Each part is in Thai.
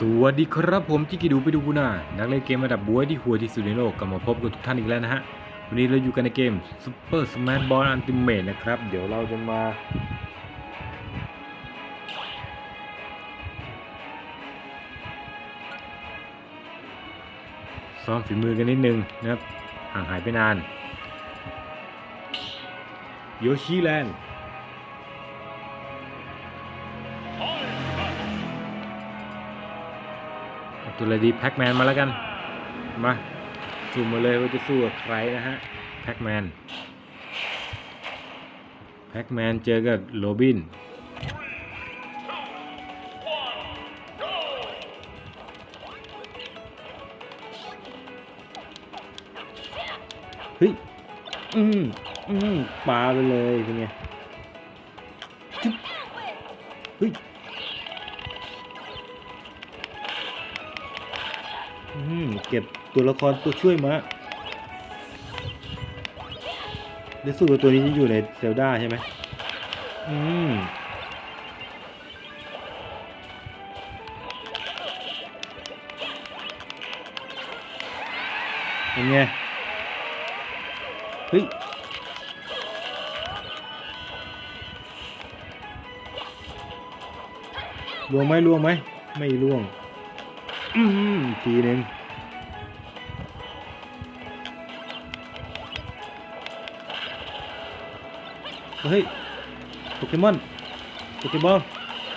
สวัสดีครับผมจิกิดูไปดูกูนานักเล่นเกมระดับบวยที่หัวที่สุดในโลกกลับมาพบกับทุกท่านอีกแล้วนะฮะ วันนี้เราอยู่กันในเกม Super Smash Bros Ultimate นะครับ เดี๋ยวเราจะมา ซ้อมฝีมือกันนิดนึงนะครับ ห่างหายไปนานโยชิแลนด์ ตัวอะไรดีแพ็กแมนมาแล้วกัน มาสุ่มาเลยว่าจะสู้กับใครนะฮะแพ็กแมนแพ็กแมนเจอกับโรบินเฮ้ย อืม อืมปาไปเลยเป็นไงเฮ้ย เก็บตัวละครตัวช่วยมารู้สึกว่าตัวนี้จะอยู่ในเซลดาใช่ไหมอืมเป็นไง เฮ้ย ล่วงไหมล่วงไหม ไม่ล่วง อืมทีหนึ่งเฮ้ยโปเกมอนโปเกมอน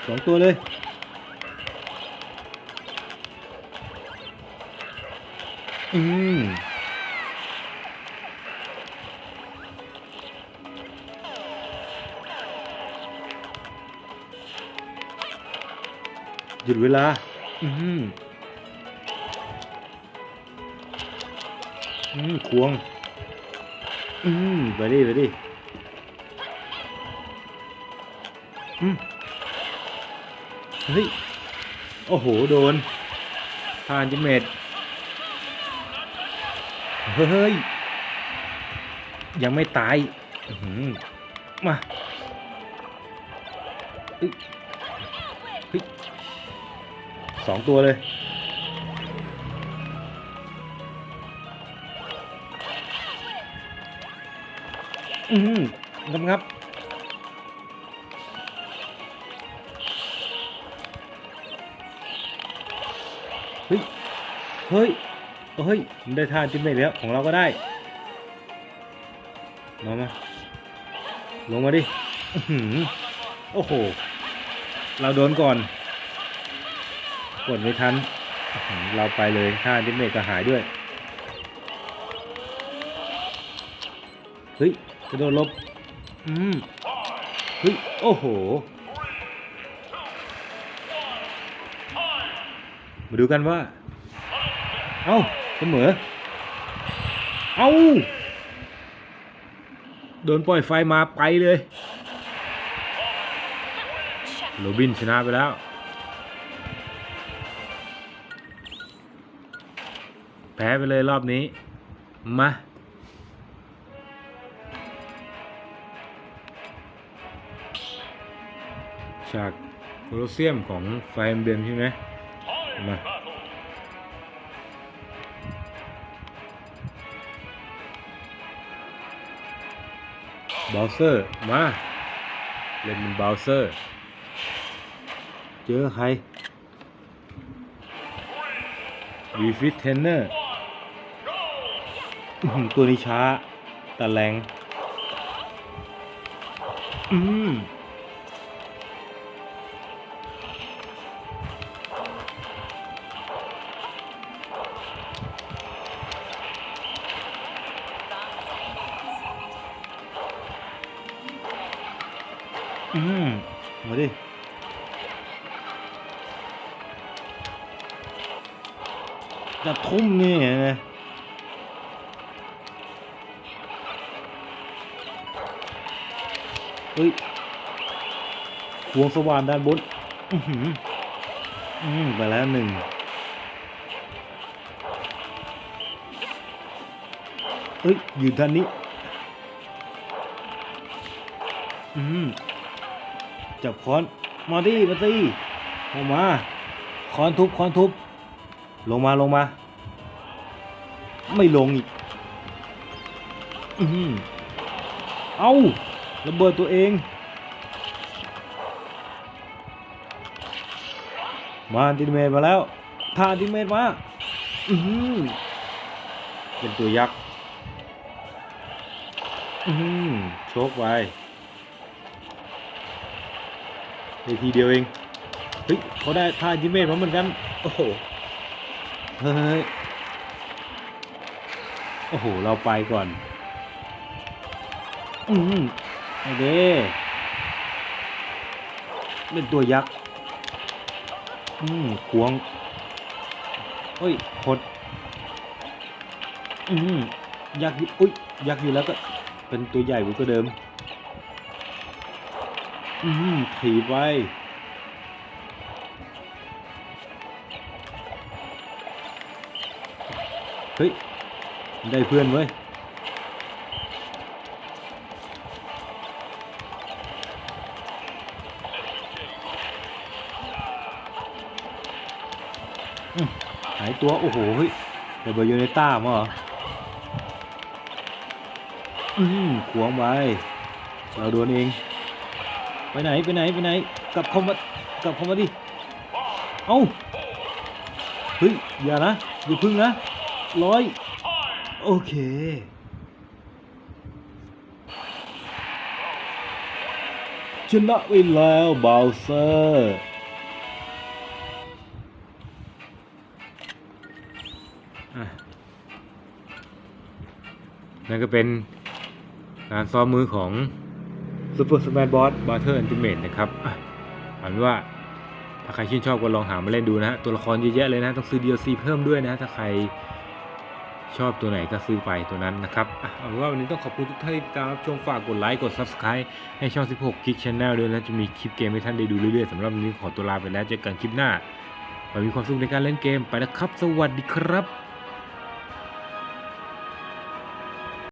สองตัวเลยอืมหยุดเวลา อืม อืมควง อืมไปดิไปดิอืมเฮ้ย โอ้โห โดนผ่านจิเมตเฮ้ย ยังไม่ตายอื้อหือมาเฮ้ยสองตัวเลย อืมครับครับเฮ้ย เฮ้ย เฮ้ย ได้ท่าจิ้มเมทแล้วของเราก็ได้ มามา ลงมาดิอื้อหือโอ้โห เราโดนก่อน กดไม่ทัน เราไปเลยท่าจิ้มเมทก็หายด้วย เฮ้ย กระโดดหลบ อืมเฮ้ยโอ้โห มาดูกันว่า เอ้าเสมอ เอ้า โดนปล่อยไฟมาไปเลยโรบินชนะไปแล้ว แพ้ไปเลยรอบนี้ มา ฉากโคลอสเซียมของไฟเอ็มเบมใช่ไหมมาบาวเซอร์มาเล่นเป็นบาวเซอร์เจอใครวีฟิตเทนเนอร์ตัวนี้ช้าแต่แรงอืม อืมมาดิจะทุ่มนี่นะเฮ้ยควงสว่านด้านบน อือหืออืมไปแล้วหนึ่งเฮ้ยยืนท่านนี้ อืม จับค้อนมาดิมาสิออกมาค้อนทุบค้อนทุบ ลงมาลงมา ไม่ลงอีกอือหือเอาระเบิดตัวเอง มาอันติเมตมาแล้วทาอันติเมตมาอือหือเป็นตัวยักษ์อือหือโชกไว ในทีเดียวเองเฮ้ยเขาได้ท่าอันติเมตมาเหมือนกันโอ้โหเฮ้ยโอ้โห เราไปก่อน อืมไอเด้เป็นตัวยักษ์อืมควงเฮ้ยหดอืมยักษ์ยู่อุ้ยยักษ์อยู่แล้วก็เป็นตัวใหญ่กว่าเดิม อืมถีบไว้ เฮ้ย ได้เพื่อนเว้ยหายตัว โอ้โห เฮ้ยเดบโยเนต้ามาเหรอ อืมขวงไว้ เราโดนเอง ไปไหนไปไหนไปไหนกลับเข้ามากลับเข้ามาดิเอ้าเฮ้ยอย่านะอย่าพึ่งนะร้อยโอเคชนะไปแล้วบาวเซอร์นั่นก็เป็นการซ้อมมือของ Super Smash Bros. Battle Ultimate นะครับอ่านว่าถ้าใครชื่นชอบก็ลองหามาเล่นดูนะฮะตัวละครเยอะแยะเลยนะต้องซื้อ DLC เพิ่มด้วยนะถ้าใครชอบตัวไหนก็ซื้อไปตัวนั้นนะครับอะเอานว่าวันนี้ต้องขอบคุณทุกท่านที่ติดตามรับชมฝากกดไลค์กด Subscribe ให้ช่อง 16 Geek Channel ด้วยนะ จะมีคลิปเกมให้ท่านได้ดูเรื่อยๆสำหรับวันนี้ขอตัวลาไปแล้วเจอกันคลิปหน้าขอมีความสุขในการเล่นเกมไปนะครับ สวัสดีครับ